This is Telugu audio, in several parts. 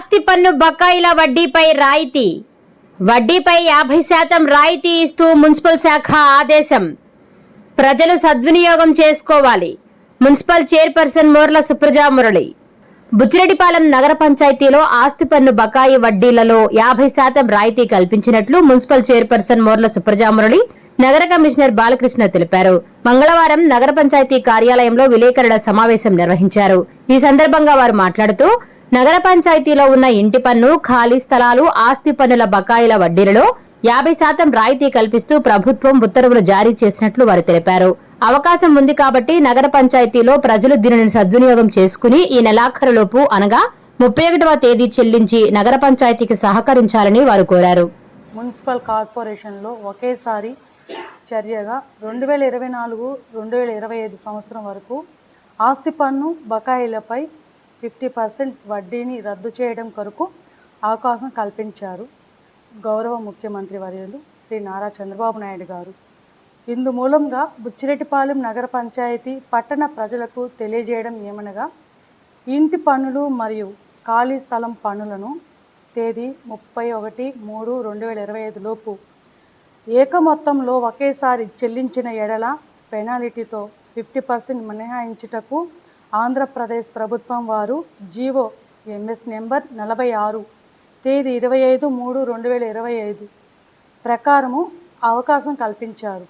ఆస్తి పన్ను బకాయిల వడ్డీపై రాయితీ. వడ్డీపై యాభై శాతం రాయితీ ఇస్తూ మున్సిపల్ శాఖ ఆదేశం. ప్రజలు సద్వినియోగం చేసుకోవాలి. Municipal chairperson Morla Supraja Murali. Buchireddypalem నగర పంచాయతీలో ఆస్తి పన్ను బకాయి వడ్డీలలో యాభై శాతం రాయితీ కల్పించినట్లు మున్సిపల్ చైర్పర్సన్ మోర్ల సుప్రజా మురళి నగర కమిషనర్ బాలకృష్ణ తెలిపారు. మంగళవారం నగర పంచాయతీ కార్యాలయంలో విలేకరుల సమావేశం నిర్వహించారు. ఈ సందర్భంగా వారు మాట్లాడుతూ నగర పంచాయతీలో ఉన్న ఇంటి పన్ను ఖాళీ స్థలాలు ఆస్తి పన్నుల బకాయిల వడ్డీలలో యాభై శాతం రాయితీ కల్పిస్తూ ప్రభుత్వం ఉత్తర్వులు జారీ చేసినట్లు వారు తెలిపారు. అవకాశం ఉంది కాబట్టి నగర పంచాయతీలో ప్రజలు దీనిని సద్వినియోగం చేసుకుని ఈ నెలాఖరులోపు అనగా ముప్పై ఒకటవ తేదీ చెల్లించి నగర పంచాయతీకి సహకరించాలని వారు కోరారు. మున్సిపల్ కార్పొరేషన్లో ఒకేసారి చర్యగా రెండు వేల ఇరవై నాలుగు రెండు వేల ఇరవై ఐదు సంవత్సరం వరకు ఆస్తి పన్ను బకాయిలపై ఫిఫ్టీ పర్సెంట్ వడ్డీని రద్దు చేయడం కొరకు అవకాశం కల్పించారు గౌరవ ముఖ్యమంత్రి వర్యులు శ్రీ నారా చంద్రబాబు నాయుడు గారు. ఇందు మూలంగా బుచ్చిరెడ్డిపాలెం నగర పంచాయతీ పట్టణ ప్రజలకు తెలియజేయడం ఏమనగా ఇంటి పన్నులు మరియు ఖాళీ స్థలం పన్నులను తేదీ ముప్పై ఒకటి మూడు రెండు వేల ఇరవై ఐదు లోపు ఏక మొత్తంలో ఒకేసారి చెల్లించిన ఎడల పెనాల్టీతో ఫిఫ్టీ పర్సెంట్ మినహాయించుటకు ఆంధ్రప్రదేశ్ ప్రభుత్వం వారు జీవో ఎంఎస్ నెంబర్ నలభై ఆరు తేదీ ఇరవై ఐదు మూడు రెండు వేల ఇరవై ఐదు ప్రకారము అవకాశం కల్పించారు.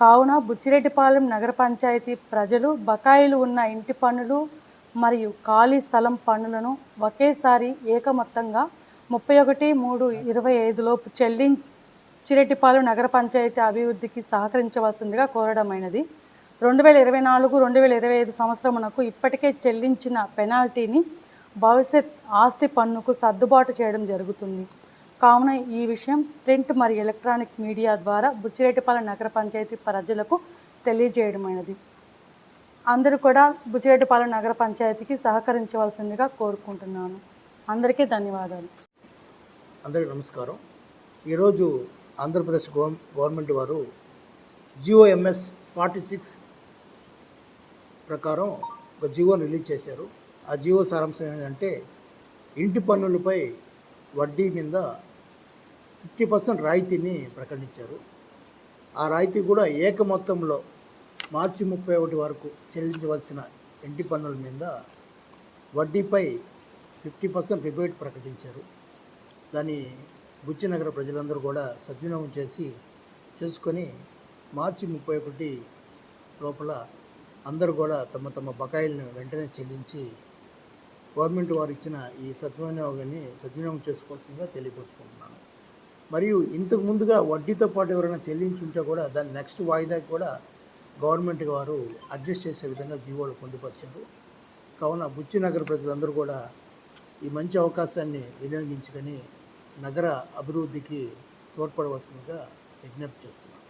కావున బుచ్చిరెడ్డిపాలెం నగర పంచాయతీ ప్రజలు బకాయిలు ఉన్న ఇంటి పన్నులు మరియు ఖాళీ స్థలం పన్నులను ఒకేసారి ఏకమొత్తంగా ముప్పై ఒకటి మూడు ఇరవై ఐదులోపు చెల్లించిరెడ్డిపాలెం నగర పంచాయతీ అభివృద్ధికి సహకరించవలసిందిగా కోరడమైనది. రెండు వేల ఇరవై నాలుగు రెండు వేల ఇరవై ఐదు సంవత్సరమునకు ఇప్పటికే చెల్లించిన పెనాల్టీని భవిష్యత్ ఆస్తి పన్నుకు సర్దుబాటు చేయడం జరుగుతుంది. కావున ఈ విషయం ప్రింట్ మరియు ఎలక్ట్రానిక్ మీడియా ద్వారా బుచ్చిరెడ్డిపాలెం నగర పంచాయతీ ప్రజలకు తెలియజేయడమైనది. అందరూ కూడా బుచ్చిరెడ్డిపాలెం నగర పంచాయతీకి సహకరించవలసిందిగా కోరుకుంటున్నాను. అందరికీ ధన్యవాదాలు. అందరికీ నమస్కారం. ఈరోజు ఆంధ్రప్రదేశ్ గవర్ గవర్నమెంట్ వారు జిఓఎంఎస్ ఫార్టీ సిక్స్ ప్రకారం ఒక జీవో రిలీజ్ చేశారు. ఆ జీవో సారాంశం ఏంటంటే ఇంటి పన్నులపై వడ్డీ మీద ఫిఫ్టీ పర్సెంట్ రాయితీని ప్రకటించారు. ఆ రాయితీ కూడా ఏక మొత్తంలో మార్చి ముప్పై ఒకటి వరకు చెల్లించవలసిన ఇంటి పన్నుల మీద వడ్డీపై ఫిఫ్టీ పర్సెంట్ రిబేట్ ప్రకటించారు. దాన్ని బుచ్చినగర ప్రజలందరూ కూడా సద్వినియోగం చేసి చేసుకొని మార్చి ముప్పై ఒకటి లోపల అందరూ కూడా తమ తమ బకాయిలను వెంటనే చెల్లించి గవర్నమెంట్ వారు ఇచ్చిన ఈ సద్వినియోగాన్ని సద్వినియోగం చేసుకోవాల్సిందిగా తెలియపరుచుకుంటున్నాను. మరియు ఇంతకు ముందుగా వడ్డీతో పాటు ఎవరైనా చెల్లించి ఉంటే కూడా దాని నెక్స్ట్ వాయిదాకి కూడా గవర్నమెంట్ వారు అడ్జస్ట్ చేసే విధంగా జీవోలు పొందుపరిచారు. కావున బుచ్చినగర ప్రజలందరూ కూడా ఈ మంచి అవకాశాన్ని వినియోగించుకొని నగర అభివృద్ధికి తోడ్పడవలసిందిగా విజ్ఞప్తి చేస్తున్నాను.